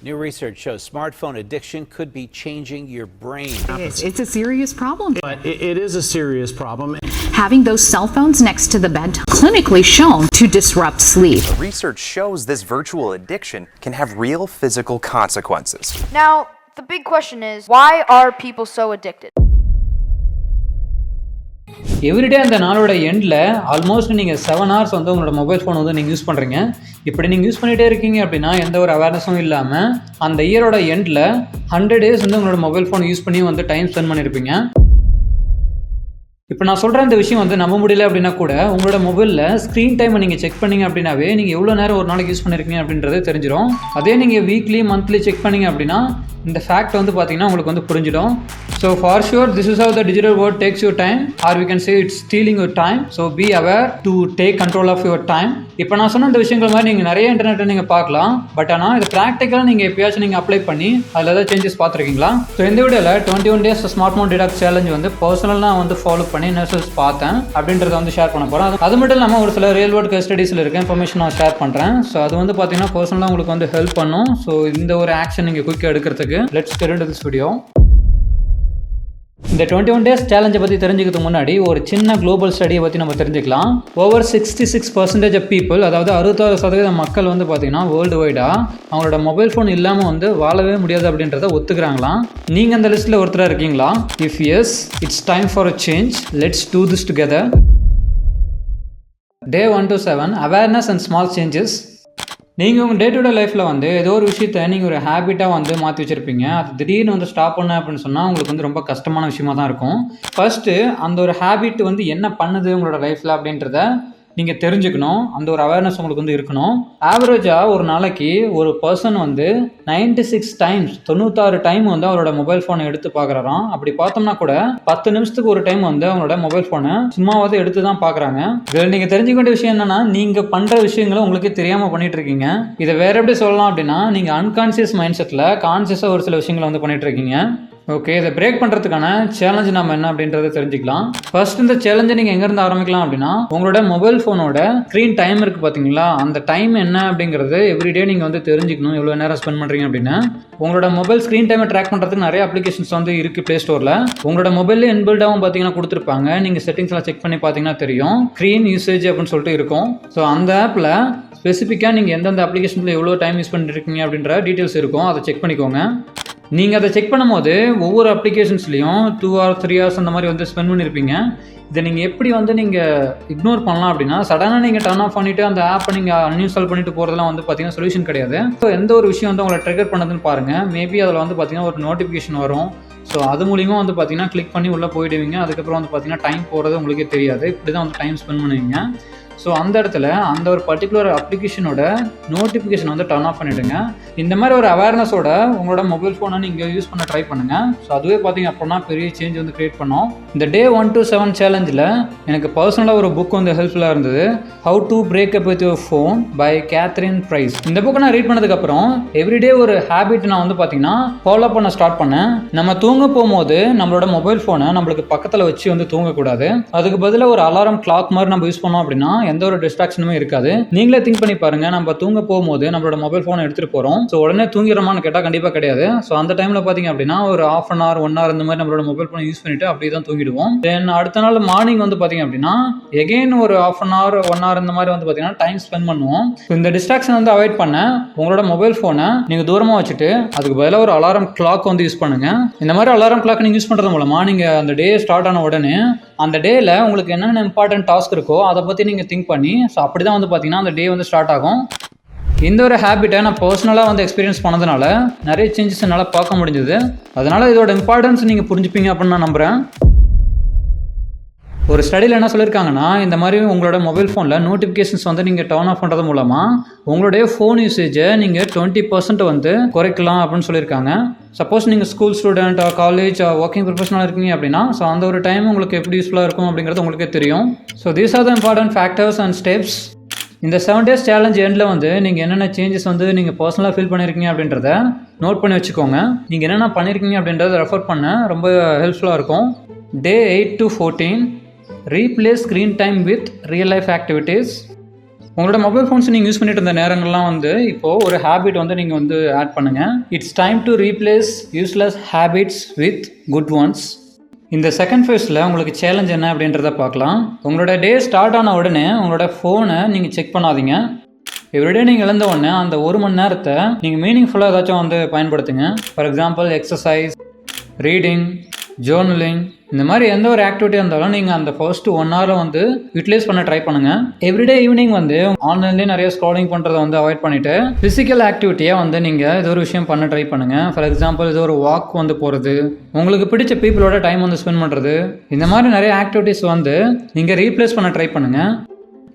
New research shows smartphone addiction could be changing your brain. It's, it's a serious problem. But it, it is a serious problem. Having those cell phones next to the bed clinically shown to disrupt sleep. Research shows this virtual addiction can have real physical consequences. Now, the big question is why are people so addicted? Everyday அந்த நாளோட எண்டில் almost நீங்கள் seven hours வந்து உங்களோட mobile phone வந்து நீங்கள் use பண்ணுறீங்க இப்படி நீங்கள் யூஸ் பண்ணிகிட்டே இருக்கீங்க அப்படின்னா எந்த ஒரு அவேர்னஸும் இல்லாமல் அந்த இயரோட எண்டில் ஹண்ட்ரட் டேஸ் வந்து உங்களோட மொபைல் ஃபோன் யூஸ் பண்ணி வந்து டைம் ஸ்பெண்ட் பண்ணியிருப்பீங்க இப்போ நான் சொல்கிற இந்த விஷயம் வந்து நம்ப முடியல அப்படின்னா கூட உங்களோட மொபைலில் ஸ்க்ரீன் டைமை நீங்கள் செக் பண்ணிங்க அப்படின்னாவே நீங்கள் எவ்வளோ நேரம் ஒரு நாளைக்கு யூஸ் பண்ணியிருக்கீங்க அப்படின்றது தெரிஞ்சிடும் அதே நீங்கள் வீக்லி மந்த்லி செக் பண்ணீங்க அப்படின்னா இந்த ஃபேக்ட் வந்து பார்த்தீங்கன்னா உங்களுக்கு வந்து புரிஞ்சிடும். So for sure this is how the digital world takes your time or we can say it's stealing your time so be aware to take control of your time இப்போ நான் சொன்ன இந்த விஷயங்கள் மாதிரி நீங்கள் நிறைய இன்டர்நெட்டை நீங்கள் பார்க்கலாம். பட் ஆனால் இது ப்ராக்டிக்கலாக நீங்கள் எப்பயாச்சும் நீங்கள் அப்ளை பண்ணி அதில் ஏதாவது சேஞ்சஸ் பார்த்துருக்கீங்களா? ஸோ இந்த வீடியோவில் twenty one days smart phone detox challenge வந்து பர்சனலாக வந்து ஃபாலோ பண்ணி நர்சஸ் பார்த்தேன். அப்படின்றத வந்து ஷேர் பண்ண போகிறேன் அது மட்டும் இல்லாமல் ஒரு சில ரியல் வேர்ல்டு ஸ்டடீஸில் இருக்க இன்ஃபர்மேஷன் நான் ஷேர் பண்ணுறேன் ஸோ அது வந்து பார்த்தீங்கன்னா பர்சனலாக உங்களுக்கு வந்து ஹெல்ப் பண்ணும். ஸோ இந்த ஒரு ஆக்ஷன் நீங்கள் குயிக்காக எடுக்கிறதுக்கு லெட்ஸ் கெட் திஸ் வீடியோ இந்த டுவெண்ட்டி ஒன் டேஸ் சேலஞ்சை பற்றி தெரிஞ்சுக்கிறதுக்கு முன்னாடி ஒரு சின்ன குளோபல் ஸ்டடியை பற்றி நம்ம தெரிஞ்சுக்கலாம். Over sixty six percentage of people அதாவது அறுபத்தாறு சதவீத மக்கள் வந்து பார்த்தீங்கன்னா வேர்ல்டு வைடாக அவங்களோட மொபைல் ஃபோன் இல்லாமல் வந்து வாழவே முடியாது அப்படின்றத ஒத்துக்கிறாங்களாம். நீங்கள் அந்த லிஸ்ட்டில் ஒருத்தராக இருக்கீங்களா? If yes it's time for a change let's do this together day one to seven awareness and small changes நீங்கள் உங்கள் டே டு டே லைஃப்பில் வந்து ஏதோ ஒரு விஷயத்த நீங்கள் ஒரு ஹேபிட்டாக வந்து மாற்றி வச்சுருப்பீங்க. அது திடீர்னு வந்து ஸ்டாப் பண்ண அப்படின்னு சொன்னால் உங்களுக்கு வந்து ரொம்ப கஷ்டமான விஷயமா தான் இருக்கும். ஃபஸ்ட்டு அந்த ஒரு ஹேபிட் வந்து என்ன பண்ணுது உங்களோட லைஃப்பில் அப்படின்றத நீங்கள் தெரிஞ்சுக்கணும். அந்த ஒரு அவேர்னஸ் உங்களுக்கு வந்து இருக்கணும். ஆவரேஜாக ஒரு நாளைக்கு ஒரு பர்சன் வந்து நைன்டி சிக்ஸ் டைம்ஸ் தொண்ணூத்தாறு டைம் வந்து அவரோட மொபைல் ஃபோனை எடுத்து பார்க்குறாராம் அப்படி பார்த்தோம்னா கூட பத்து நிமிஷத்துக்கு ஒரு டைம் வந்து அவங்களோட மொபைல் ஃபோனை சும்மாவது எடுத்து தான் பார்க்குறாங்க இதில் நீங்கள் தெரிஞ்சுக்க வேண்டிய விஷயம் என்னென்னா நீங்கள் பண்ணுற விஷயங்களை உங்களுக்கே தெரியாமல் பண்ணிட்டு இருக்கீங்க. இதை வேற எப்படி சொல்லலாம் அப்படின்னா நீங்கள் அன்கான்சியஸ் மைண்ட் செட்டில் கான்சியஸாக ஒரு சில விஷயங்களை வந்து பண்ணிட்டு இருக்கீங்க. ஓகே இதை பிரேக் பண்ணுறதுக்கான சேலஞ்சு நம்ம என்ன அப்படின்றத தெரிஞ்சுக்கலாம். ஃபர்ஸ்ட் இந்த சேலஞ்சை நீங்கள் எங்கேருந்து ஆரம்பிக்கலாம் அப்படின்னா உங்களோட மொபைல் ஃபோனோட ஸ்க்ரீன் டைம் இருக்குது பார்த்தீங்களா அந்த டைம் என்ன அப்படிங்கிறது எவ்ரிடே நீங்கள் வந்து தெரிஞ்சுக்கணும். எவ்வளோ நேரம் ஸ்பெண்ட் பண்ணுறீங்க அப்படின்னு. உங்களோட மொபைல் ஸ்க்ரீன் டைமை ட்ராக் பண்ணுறதுக்கு நிறைய அப்ளிகேஷன்ஸ் வந்து இருக்குது ப்ளே ஸ்டோரில் உங்களோட மொபைலில் இன்பில்டாகவும் பார்த்தீங்கன்னா கொடுத்துருப்பாங்க. நீங்கள் செட்டிங்ஸ்லாம் செக் பண்ணி பார்த்தீங்கன்னா தெரியும். ஸ்க்ரீன் யூசேஜ் அப்படின்னு சொல்லிட்டு இருக்கும். ஸோ அந்த ஆப்பில் ஸ்பெசிஃபிக்காக நீங்கள் எந்தெந்த அப்ளிகேஷனில் எவ்வளோ டைம் யூஸ் பண்ணிருக்கீங்க அப்படின்ற டீட்டெயில்ஸ் இருக்கும். அதை செக் பண்ணிக்கோங்க. நீங்கள் அதை செக் பண்ணும்போது ஒவ்வொரு அப்ளிகேஷன்ஸ்லேயும் டூ ஆர் த்ரீ ஹவர்ஸ் அந்த மாதிரி வந்து ஸ்பெண்ட் பண்ணியிருப்பீங்க இதை நீங்கள் எப்படி வந்து நீங்கள் இக்னோர் பண்ணலாம் அப்படின்னா சடனாக நீங்கள் டர்ன் ஆஃப் பண்ணிவிட்டு அந்த ஆப்பை நீங்கள் அன்இன்ஸ்டால் பண்ணிட்டு போகிறதுலாம் வந்து பார்த்தீங்கன்னா சொல்யூஷன் கிடையாது. ஸோ எந்த ஒரு விஷயம் வந்து உங்களை ட்ரிகர் பண்ணதுன்னு பாருங்கள் மேபி அதில் வந்து பார்த்தீங்கன்னா ஒரு நோட்டிஃபிகேஷன் வரும். ஸோ அது மூலிமா வந்து பார்த்தீங்கன்னா கிளிக் பண்ணி உள்ளே போயிடுவீங்க. அதுக்கப்புறம் வந்து பார்த்தீங்கன்னா டைம் போகிறது உங்களுக்கே தெரியாது. இப்படி தான் வந்து டைம் ஸ்பெண்ட் பண்ணுவீங்க. ஸோ அந்த இடத்துல அந்த ஒரு பர்டிகுலர் அப்ளிகேஷனோட நோட்டிஃபிகேஷன் வந்து டர்ன் ஆஃப் பண்ணிவிடுங்க இந்த மாதிரி ஒரு அவேர்னஸோட உங்களோட மொபைல் ஃபோனை நீங்கள் யூஸ் பண்ண ட்ரை பண்ணுங்கள் ஸோ அதுவே பார்த்தீங்க அப்படின்னா பெரிய சேஞ்ச் வந்து க்ரியேட் பண்ணோம். இந்த டே ஒன் டு செவன் சேலஞ்சில் எனக்கு பர்சனலாக ஒரு புக் வந்து ஹெல்ப்ஃபுல்லாக இருந்தது. How to break up with your phone by Catherine Price இந்த புக்கை நான் ரீட் பண்ணதுக்கப்புறம் எவ்ரிடே ஒரு ஹேபிட் நான் வந்து பார்த்தீங்கன்னா ஃபாலோ பண்ண ஸ்டார்ட் பண்ணேன். நம்ம தூங்க போகும்போது நம்மளோட மொபைல் ஃபோனை நம்மளுக்கு பக்கத்தில் வச்சு வந்து தூங்கக்கூடாது. அதுக்கு பதிலாக ஒரு அலாரம் கிளாக் மாதிரி நம்ம யூஸ் பண்ணோம் அப்படின்னா எந்த ஒரு டிஸ்ட்ராக்ஷனுமே இருக்காது. நீங்களே திங்க் பண்ணி பாருங்க. நம்ம தூங்க போகும்போது நம்மளோட மொபைல் ஃபோனை எடுத்துகிட்டு போகிறோம் ஸோ உடனே தூங்கிடுறோமான்னு கேட்டால் கண்டிப்பாக கிடையாது. ஸோ அந்த டைமில் பார்த்தீங்க அப்படின்னா ஒரு half an hour one hour இந்த மாதிரி நம்மளோட மொபைல் ஃபோனை யூஸ் பண்ணிட்டு அப்படியே தான் தூங்கிடுவோம். தென் அடுத்த நாள் மார்னிங் வந்து பார்த்தீங்க அப்படின்னா எகெயின் ஒரு half an hour one hour இந்த மாதிரி வந்து பார்த்தீங்கன்னா டைம் ஸ்பெண்ட் பண்ணுவோம். இந்த டிஸ்ட்ராக்ஷன் வந்து அவாய்ட் பண்ண உங்களோட மொபைல் ஃபோனை நீங்கள் தூரமாக வச்சுட்டு அதுக்கு பதிலாக ஒரு அலாரம் கிளாக் வந்து யூஸ் பண்ணுங்க. இந்த மாதிரி அலாரம் கிளாக் நீங்கள் யூஸ் பண்ணுறது மூலமா நீங்கள் அந்த டே ஸ்டார்ட் ஆன உடனே அந்த டேல உங்களுக்கு என்னென்ன இம்பார்ட்டன்ட் டாஸ்க் இருக்கோ அதை பற்றி நீங்கள் திங்க் பண்ணி ஸோ அப்படி தான் வந்து பார்த்தீங்கன்னா அந்த டே வந்து ஸ்டார்ட் ஆகும். இந்த ஒரு ஹேபிட்டை நான் பர்சனலாக வந்து எக்ஸ்பீரியன்ஸ் பண்ணதுனால நிறைய சேஞ்சஸ் என்னால் பார்க்க முடிஞ்சது. அதனால் இதோட இம்பார்ட்டன்ஸ் நீங்கள் புரிஞ்சுப்பீங்க அப்படின்னு நான் நம்புகிறேன் ஒரு ஸ்டடியில் என்ன சொல்லியிருக்காங்கன்னா இந்த மாதிரி உங்களோட மொபைல் ஃபோனில் நோட்டிஃபிகேஷன்ஸ் வந்து நீங்கள் டர்ன் ஆஃப் பண்ணுறது மூலமாக உங்களுடைய ஃபோன் யூசேஜை நீங்கள் டுவெண்ட்டி பர்சன்ட் வந்து குறைக்கலாம் அப்படின்னு சொல்லியிருக்காங்க சப்போஸ் நீங்கள் school student college working professional இருக்கீங்க அப்படின்னா ஸோ அந்த ஒரு டைம் உங்களுக்கு எப்படி யூஸ்ஃபுல்லாக இருக்கும் அப்படிங்கிறது உங்களுக்கே தெரியும். So these are the important factors and steps இந்த செவன் டேஸ் சேலஞ்ச் எண்டில் வந்து நீங்கள் என்னென்ன சேஞ்சஸ் வந்து நீங்கள் பர்சனலாக ஃபீல் பண்ணியிருக்கீங்க அப்படின்றத நோட் பண்ணி வச்சுக்கோங்க. நீங்கள் என்னென்ன பண்ணியிருக்கீங்க அப்படின்றத ரெஃபர் பண்ண ரொம்ப ஹெல்ப்ஃபுல்லாக இருக்கும். Day eight to fourteen replace screen time with real life activities உங்களோட மொபைல் ஃபோன்ஸ் நீங்கள் யூஸ் பண்ணிட்டு இருந்த நேரங்கள்லாம் வந்து இப்போது ஒரு ஹேபிட் வந்து நீங்கள் வந்து ஆட் பண்ணுங்கள் it's time to replace useless habits with good ones இந்த செகண்ட் ஃபேஸில் உங்களுக்கு சேலஞ்ச் என்ன அப்படின்றத பார்க்கலாம். உங்களோட டே ஸ்டார்ட் ஆன உடனே உங்களோட ஃபோனை நீங்கள் செக் பண்ணாதீங்க. எவ்ரிடே நீங்கள் இழந்த உடனே அந்த ஒரு மணி நேரத்தை நீங்கள் மீனிங்ஃபுல்லாக ஏதாச்சும் வந்து பயன்படுத்துங்க. For example exercise reading journaling இந்த மாதிரி எந்த ஒரு ஆக்டிவிட்டியாக இருந்தாலும் நீங்கள் அந்த ஃபர்ஸ்ட் ஒன் ஹவரில் வந்து யூட்டிலைஸ் பண்ண ட்ரை பண்ணுங்கள் எவ்ரிடே ஈவினிங் வந்து ஆன்லைன்லேயே நிறைய ஸ்க்ராலிங் பண்ணுறதை வந்து அவாய்ட் பண்ணிவிட்டு ஃபிசிக்கல் ஆக்டிவிட்டியாக வந்து நீங்கள் ஏதோ ஒரு விஷயம் பண்ண ட்ரை பண்ணுங்கள் ஃபார் எக்ஸாம்பிள் ஏதோ ஒரு வாக் வந்து போகிறது உங்களுக்கு பிடிச்ச பீப்புளோட டைம் வந்து ஸ்பெண்ட் பண்ணுறது இந்த மாதிரி நிறைய ஆக்டிவிட்டீஸ் வந்து நீங்கள் ரீப்ளேஸ் பண்ண ட்ரை பண்ணுங்கள்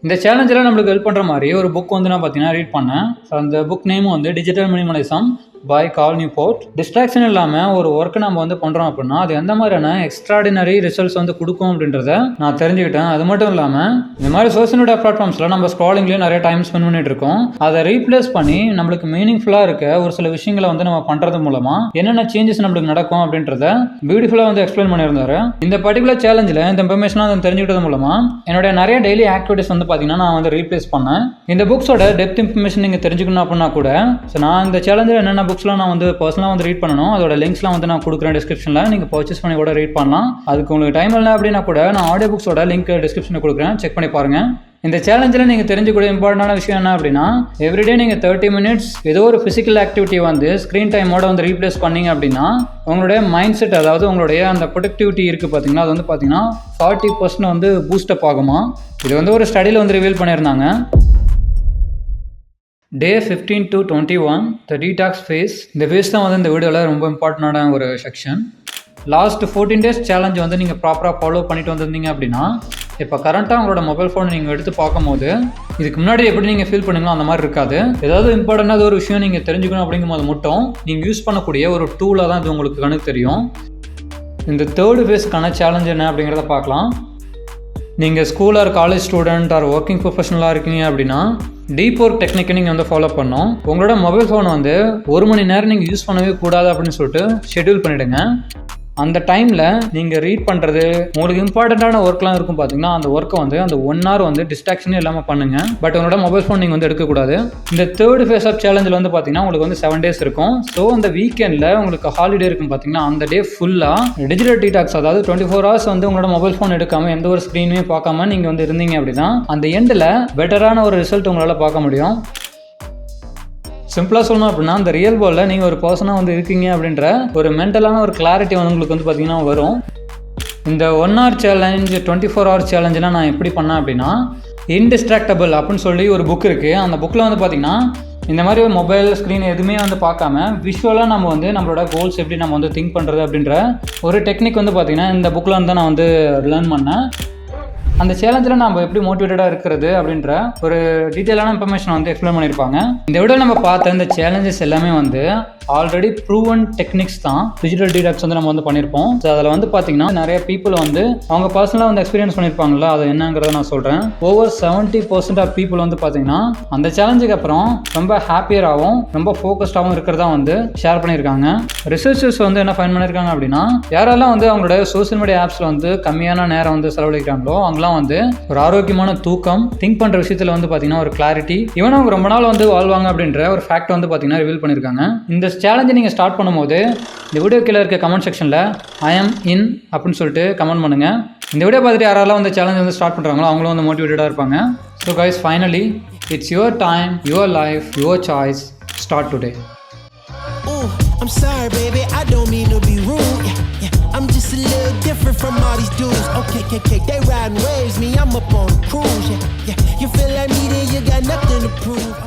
இந்த சேலஞ்செல்லாம் நம்மளுக்கு ஹெல்ப் பண்ணுற மாதிரி ஒரு புக் வந்து நான் பார்த்தீங்கன்னா ரீட் பண்ணேன். ஸோ அந்த புக் நேம் வந்து digital minimalism by Cal Newport distraction இல்லாமல் ஒரு ஒர்க்கை நம்ம வந்து பண்ணுறோம் அப்படின்னா அது எந்த மாதிரியான எக்ஸ்ட்ராடினரி ரிசல்ட்ஸ் வந்து கொடுக்கும் அப்படின்றத நான் தெரிஞ்சுக்கிட்டேன். அது மட்டும் இல்லாமல் இந்த மாதிரி சோஷியல் மீடியா பிளாட்ஃபார்ம்ஸில் நம்ம ஸ்க்ராலிங்லேயும் நிறைய டைம் ஸ்பெண்ட் பண்ணிட்டு இருக்கோம். அதை ரீப்ளேஸ் பண்ணி நம்மளுக்கு மீனிங்ஃபுல்லாக இருக்க ஒரு சில விஷயங்களை வந்து நம்ம பண்ணுறது மூலமாக என்னென்ன சேஞ்சஸ் நம்மளுக்கு நடக்கும் அப்படின்றத பியூட்டிஃபுல்லாக வந்து எக்ஸ்பிளைன் பண்ணியிருந்தாரு. இந்த பர்டிகுலர் சேலஞ்சில் இந்த இன்ஃபர்மேஷனாக வந்து தெரிஞ்சுக்கிட்டது மூலமாக என்னுடைய நிறைய டெய்லி ஆக்டிவிட்டிஸ் வந்து பார்த்தீங்கன்னா நான் வந்து ரீப்ளேஸ் பண்ணேன். இந்த புக்ஸோட டெப்த் இன்ஃபர்மேஷன் நீங்கள் தெரிஞ்சுக்கணும் அப்படின்னா கூட ஸோ நான் இந்த சேலஞ்சில் என்னென்ன புக்ஸ்லாம் நான் வந்து பர்சனலாக வந்து ரீட் பண்ணணும். அதோட லிங்க்ஸ்லாம் வந்து நான் கொடுக்குறேன் டிஸ்கிரிப்ஷனில் நீங்கள் பர்ச்சேஸ் பண்ணி கூட ரீட் பண்ணலாம். அதுக்கு உங்களுக்கு டைம் இல்லை அப்படின்னா கூட நான் ஆடியோ புக்ஸோட லிங்க் டிஸ்கிரிப்ஷனில் கொடுக்குறேன். செக் பண்ணி பாருங்கள் இந்த சேலஞ்சில் நீங்கள் தெரிஞ்சுக்கூடிய இம்பார்ட்டண்டான விஷயம் என்ன அப்படின்னா எவ்ரிடே நீங்கள் தேர்ட்டி மினிட்ஸ் ஏதோ ஒரு ஃபிசிக்கல் ஆக்டிவிட்டி வந்து ஸ்க்ரீன் டைமோட வந்து ரீப்ளேஸ் பண்ணீங்க அப்படின்னா உங்களுடைய மைண்ட் செட் அதாவது உங்களுடைய அந்த ப்ரொடக்டிவிட்டி இருக்குது பார்த்தீங்கன்னா அது வந்து பார்த்தீங்கன்னா ஃபார்ட்டி பர்சன்ட் வந்து பூஸ்டப் ஆகுமா? இது வந்து ஒரு ஸ்டடியில் வந்து ரிவீல் பண்ணியிருந்தாங்க. Day fifteen to twenty one the detox phase இந்த ஃபேஸ் தான் வந்து இந்த வீடியோவில் ரொம்ப இம்பார்ட்டண்டான ஒரு section last fourteen days challenge வந்து நீங்கள் ப்ராப்பராக ஃபாலோ பண்ணிட்டு வந்திருந்தீங்க அப்படின்னா இப்போ கரண்ட்டாக உங்களோட மொபைல் ஃபோனை நீங்கள் எடுத்து பார்க்கும்போது இதுக்கு முன்னாடி எப்படி நீங்கள் ஃபீல் பண்ணுங்களோ அந்த மாதிரி இருக்காது. ஏதாவது இம்பார்ட்டண்டாக ஒரு விஷயம் நீங்கள் தெரிஞ்சுக்கணும் அப்படிங்கும்போது மட்டும் நீங்கள் யூஸ் பண்ணக்கூடிய ஒரு டூலாக தான் இது உங்களுக்கு கணக்கு தெரியும். இந்த தேர்டு ஃபேஸ்க்கான சேலஞ்ச் என்ன அப்படிங்கிறத பார்க்கலாம். நீங்கள் school or college student or working ப்ரொஃபஷனலாக இருக்கீங்க அப்படின்னா டீப் ஒர்க் டெக்னிக்கை நீங்கள் வந்து ஃபாலோ பண்ணோம் உங்களோட மொபைல் ஃபோன் வந்து ஒரு மணி நேரம் நீங்கள் யூஸ் பண்ணவே கூடாது அப்படின்னு சொல்லிட்டு ஷெட்யூல் பண்ணிவிடுங்க அந்த டைமில் நீங்கள் ரீட் பண்ணுறது உங்களுக்கு இம்பார்ட்டண்ட்டான ஒர்க்லாம் இருக்கும் பார்த்தீங்கன்னா அந்த ஒர்க்கை வந்து அந்த ஒன் ஹவர் வந்து டிஸ்ட்ராக்ஷனே இல்லாமல் பண்ணுங்கள் பட் உங்களோட மொபைல் ஃபோன் நீங்கள் வந்து எடுக்கக்கூடாது. இந்த தேர்ட் ஃபேஸ் ஆஃப் சேலஞ்சில் வந்து பார்த்தீங்கன்னா உங்களுக்கு வந்து செவன் டேஸ் இருக்கும். ஸோ அந்த வீக்கெண்டில் உங்களுக்கு ஹாலிடே இருக்கும் பார்த்தீங்கன்னா அந்த டே ஃபுல்லாக டிஜிட்டல் டீடாக்ஸ் அதாவது டுவெண்ட்டி ஃபோர் ஹவர்ஸ் வந்து உங்களோட மொபைல் ஃபோன் எடுக்காமல் எந்த ஒரு ஸ்க்ரீனுமே பார்க்காம நீங்கள் வந்து இருந்தீங்க அப்படின்னா அந்த எண்டில் பெட்டரான ஒரு ரிசல்ட் உங்களால் பார்க்க முடியும். சிம்பிளாக சொல்லணும் அப்படின்னா அந்த ரியல் வேர்ல்டில் நீங்கள் ஒரு பர்சனாக வந்து இருக்கீங்க அப்படின்ற ஒரு மென்டலான ஒரு கிளாரிட்டி வந்து உங்களுக்கு வந்து பார்த்திங்கன்னா வரும். இந்த one hour challenge twenty four hour சேலஞ்செலாம் நான் எப்படி பண்ணேன் அப்படின்னா இன்டிஸ்ட்ராக்டபிள் அப்படின்னு சொல்லி ஒரு புக் இருக்குது அந்த புக்கில் வந்து பார்த்தீங்கன்னா இந்த மாதிரி ஒரு மொபைல் ஸ்க்ரீன் எதுவுமே வந்து பார்க்காம விஷுவலாக நம்ம வந்து நம்மளோட கோல்ஸ் எப்படி நம்ம வந்து திங்க் பண்ணுறது அப்படின்ற ஒரு டெக்னிக் வந்து பார்த்தீங்கன்னா இந்த புக்கில் வந்து நான் வந்து லேர்ன் பண்ணேன். அந்த சேலஞ்சில் நம்ம எப்படி மோட்டிவேட்டடாக இருக்கிறது அப்படின்ற ஒரு டீட்டெயிலான இன்ஃபர்மேஷன் வந்து எக்ஸ்பிளைன் பண்ணியிருப்பாங்க. இந்த விட நம்ம பார்த்த இந்த சேலஞ்சஸ் எல்லாமே வந்து ஆல்ரெடி ப்ரூவன் டெக்னிக்ஸ் தான். டிஜிட்டல் டீடாக்ஸ் வந்து நம்ம வந்து பண்ணியிருப்போம் ஸோ அதில் வந்து பார்த்தீங்கன்னா நிறைய பீப்புள் வந்து அவங்க பர்சனலாக வந்து எக்ஸ்பீரியன்ஸ் பண்ணியிருப்பாங்களா அது என்னங்கிறத நான் சொல்கிறேன் over seventy percent of people வந்து பார்த்தீங்கன்னா அந்த சேலஞ்சுக்கு அப்புறம் ரொம்ப ஹாப்பியராகவும் ரொம்ப ஃபோக்கஸ்டாகவும் இருக்கிறதா வந்து ஷேர் பண்ணியிருக்காங்க ரிசர்ச்சர்ஸ் வந்து என்ன ஃபைன் பண்ணியிருக்காங்க அப்படின்னா யாரெல்லாம் வந்து அவங்களோட சோஷியல் மீடியா ஆப்ஸில் வந்து கம்மியான நேரம் வந்து செலவழிக்கிறாங்களோ அவங்களாம் வந்து ஒரு ஆரோக்கியமான தூக்கம் திங்க் பண்ணுற விஷயத்தில் வந்து பார்த்தீங்கன்னா ஒரு கிளாரிட்டி ஈவன் அவங்க ரொம்ப நாள் வந்து வாழ்வாங்க அப்படின்ற ஒரு ஃபேக்ட் வந்து பார்த்தீங்கன்னா ரிவீல் பண்ணியிருக்காங்க இந்த சேலஞ்சை நீங்கள் ஸ்டார்ட் பண்ணும்போது இந்த வீடியோ கீழே இருக்க கமெண்ட் செக்ஷனில் ஐ எம் இன் அப்படின்னு சொல்லிட்டு கமெண்ட் பண்ணுங்கள் இந்த வீடியோ பார்த்துட்டு யாரெல்லாம் வந்து சேலஞ்ச் வந்து ஸ்டார்ட் பண்ணுறாங்களோ அவங்களும் வந்து மோட்டிவேட்டடாக இருப்பாங்க so guys finally it's your time your life your choice start today I'm sorry, baby, I don't mean to be rude. Yeah, yeah, I'm just a little different from all these dudes. Okay, okay, okay, they riding waves, me, I'm up on a cruise. Yeah, yeah, you feel like me, then you got nothing to prove.